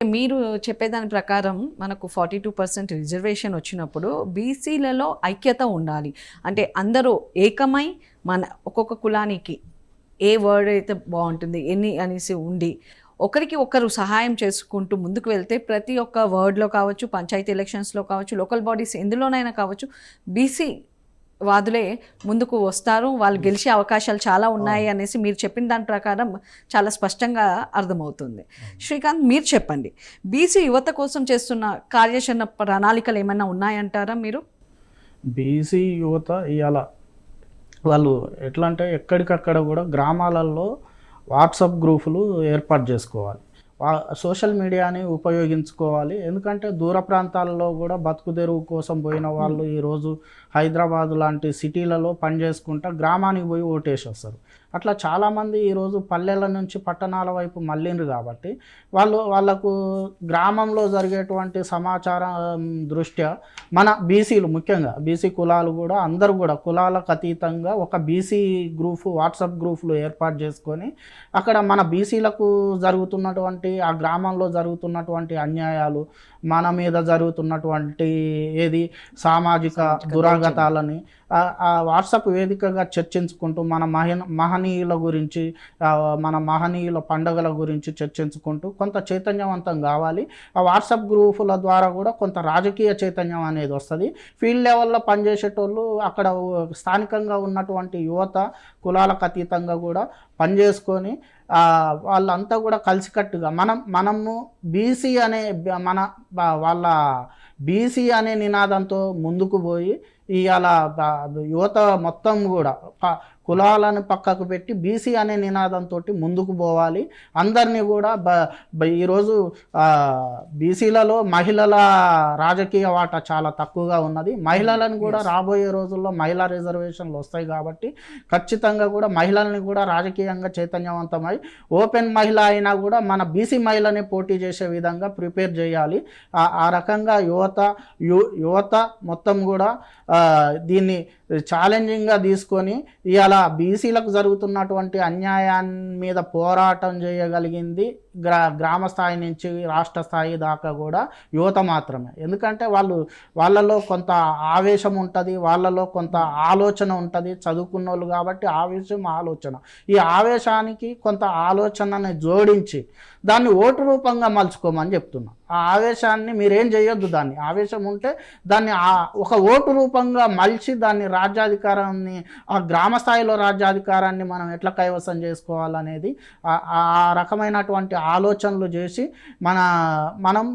మీరు చెప్పేదాని ప్రకారం మనకు ఫార్టీ టూ పర్సెంట్ రిజర్వేషన్ వచ్చినప్పుడు బీసీలలో ఐక్యత ఉండాలి. అంటే అందరూ ఏకమై మన ఒక్కొక్క కులానికి ఏ వర్డ్ అయితే బాగుంటుంది ఎన్ని అనేసి ఉండి ఒకరికి ఒకరు సహాయం చేసుకుంటూ ముందుకు వెళ్తే ప్రతి ఒక్క వర్డ్లో కావచ్చు పంచాయతీ ఎలక్షన్స్లో కావచ్చు లోకల్ బాడీస్ ఎందులోనైనా కావచ్చు బీసీ వాదులే ముందుకు వస్తారు. వాళ్ళు గెలిచే అవకాశాలు చాలా ఉన్నాయి అనేసి మీరు చెప్పిన దాని ప్రకారం చాలా స్పష్టంగా అర్థమవుతుంది. శ్రీకాంత్ మీరు చెప్పండి. బీసీ యువత కోసం చేస్తున్న కార్యాచరణ ప్రణాళికలు ఏమైనా ఉన్నాయంటారా మీరు? బీసీ యువత ఇవాళ వాళ్ళు ఎట్లా అంటే ఎక్కడికక్కడ కూడా గ్రామాలలో వాట్సాప్ గ్రూపులు ఏర్పాటు చేసుకోవాలి. సోషల్ మీడియాని ఉపయోగించుకోవాలి. ఎందుకంటే దూర ప్రాంతాలలో కూడా బతుకుదెరువు కోసం పోయిన వాళ్ళు ఈరోజు హైదరాబాద్ లాంటి సిటీలలో పనిచేసుకుంటా గ్రామానికి పోయి ఓటేసి వస్తారు అట్లా చాలామంది ఈరోజు పల్లెల నుంచి పట్టణాల వైపు మళ్ళిండ్రు కాబట్టి వాళ్ళు వాళ్ళకు గ్రామంలో జరిగేటువంటి సమాచారం దృష్ట్యా మన బీసీలు ముఖ్యంగా బీసీ కులాలు కూడా అందరూ కూడా కులాలకు అతీతంగా ఒక బీసీ గ్రూప్ వాట్సాప్ గ్రూపులు ఏర్పాటు చేసుకొని అక్కడ మన బీసీలకు జరుగుతున్నటువంటి ఆ గ్రామంలో జరుగుతున్నటువంటి అన్యాయాలు మన మీద జరుగుతున్నటువంటి ఏది సామాజిక దురాగతాలని ఆ- వాట్సాప్ వేదికగా చర్చించుకుంటూ మన మహన మహనీయుల గురించి మన మహనీయుల పండుగల గురించి చర్చించుకుంటూ కొంత చైతన్యవంతం కావాలి. ఆ వాట్సాప్ గ్రూపుల ద్వారా కూడా కొంత రాజకీయ చైతన్యం అనేది వస్తుంది. ఫీల్డ్ లెవెల్లో పనిచేసేటోళ్ళు అక్కడ స్థానికంగా ఉన్నటువంటి యువత కులాలకు అతీతంగా కూడా పనిచేసుకొని వాళ్ళంతా కూడా కలిసికట్టుగా మనం మనము బీసీ అనే మన వాళ్ళ బీసీ అనే నినాదంతో ముందుకు పోయి ఇవాళ యువత మొత్తం కూడా కులాలను పక్కకు పెట్టి బీసీ అనే నినాదంతో ముందుకు పోవాలి. అందరినీ కూడా బ ఈరోజు బీసీలలో మహిళల రాజకీయ వాటా చాలా తక్కువగా ఉన్నది. మహిళలను కూడా రాబోయే రోజుల్లో మహిళా రిజర్వేషన్లు వస్తాయి కాబట్టి ఖచ్చితంగా కూడా మహిళల్ని కూడా రాజకీయంగా చైతన్యవంతమై ఓపెన్ మహిళ అయినా కూడా మన బీసీ మహిళని పోటీ చేసే విధంగా ప్రిపేర్ చేయాలి. ఆ- రకంగా యువత యువత మొత్తం కూడా దీన్ని ఛాలెంజింగ్గా తీసుకొని ఇలా బీసీలకు జరుగుతున్నటువంటి అన్యాయాన్ని మీద పోరాటం చేయగలిగింది గ్రా గ్రామ స్థాయి నుంచి రాష్ట్ర స్థాయి దాకా కూడా యువత మాత్రమే. ఎందుకంటే వాళ్ళు వాళ్ళలో కొంత ఆవేశం ఉంటుంది వాళ్ళలో కొంత ఆలోచన ఉంటుంది చదువుకున్న వాళ్ళు కాబట్టి ఆవేశం ఆలోచన. ఈ ఆవేశానికి కొంత ఆలోచనని జోడించి దాన్ని ఓటు రూపంగా మలుచుకోమని చెప్తున్నా. ఆ ఆవేశాన్ని మీరేం చేయొద్దు దాన్ని. ఆవేశం ఉంటే దాన్ని ఆ- ఒక ఓటు రూపంగా మలిచి దాన్ని రాజ్యాధికారాన్ని ఆ గ్రామ స్థాయిలో రాజ్యాధికారాన్ని మనం ఎట్లా కైవసం చేసుకోవాలనేది ఆ- రకమైనటువంటి ఆలోచనలు చేసి మన మనం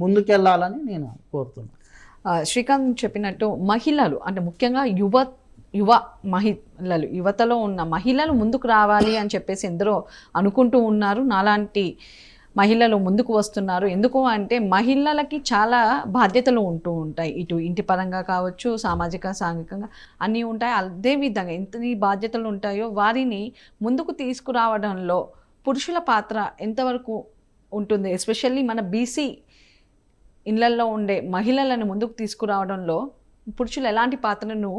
ముందుకెళ్ళాలని నేను కోరుతున్నాను శ్రీకాంత్ చెప్పినట్టు మహిళలు అంటే ముఖ్యంగా యువ యువ మహిళలు యువతలో ఉన్న మహిళలు ముందుకు రావాలి అని చెప్పేసి ఎందరో అనుకుంటూ ఉన్నారు. నాలాంటి మహిళలు ముందుకు వస్తున్నారు. ఎందుకు అంటే మహిళలకి చాలా బాధ్యతలు ఉంటూ ఉంటాయి. ఇటు ఇంటి పరంగా కావచ్చు సామాజిక సాంఘికంగా అన్నీ ఉంటాయి. అదే విధంగా ఎంత బాధ్యతలు ఉంటాయో వారిని ముందుకు తీసుకురావడంలో పురుషుల పాత్ర ఎంతవరకు ఉంటుంది? ఎస్పెషల్లీ మన బీసీ ఇళ్ళల్లో ఉండే మహిళలను ముందుకు తీసుకురావడంలో పురుషులు ఎలాంటి పాత్రను